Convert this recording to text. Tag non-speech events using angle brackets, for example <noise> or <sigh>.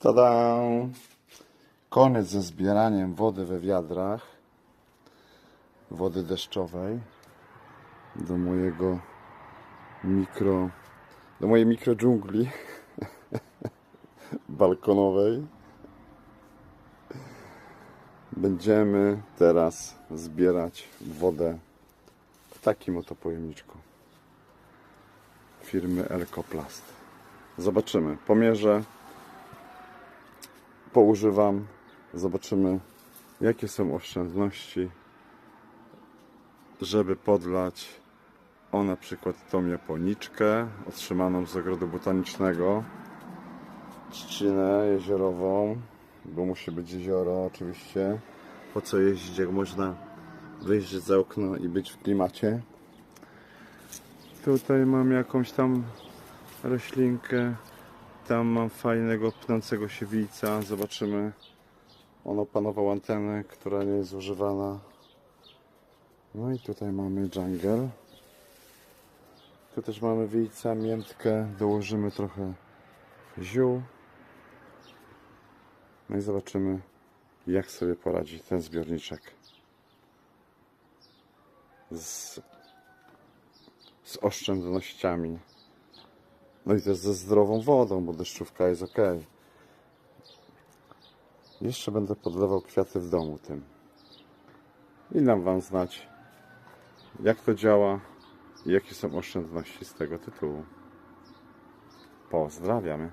Tada! Koniec ze zbieraniem wody we wiadrach, wody deszczowej do mojego mikro, do mojej mikro dżungli <laughs> balkonowej. Będziemy teraz zbierać wodę w takim oto pojemniczku firmy Elkoplast. Zobaczymy. Pomierzę, poużywam, zobaczymy jakie są oszczędności, żeby podlać o na przykład tą japoniczkę otrzymaną z ogrodu botanicznego, trzcinę jeziorową, bo musi być jezioro oczywiście. Po co jeździć, jak można wyjść za okno i być w klimacie. Tutaj mam jakąś tam roślinkę. Tam mam fajnego pnącego się wilca. Zobaczymy. On opanował antenę, która nie jest używana. No i tutaj mamy jungle. Tu też mamy wilca, miętkę. Dołożymy trochę ziół. No i zobaczymy, jak sobie poradzi ten zbiorniczek z, z oszczędnościami. No i też ze zdrową wodą, bo deszczówka jest ok. Jeszcze będę podlewał kwiaty w domu tym. I dam Wam znać, jak to działa i jakie są oszczędności z tego tytułu. Pozdrawiamy.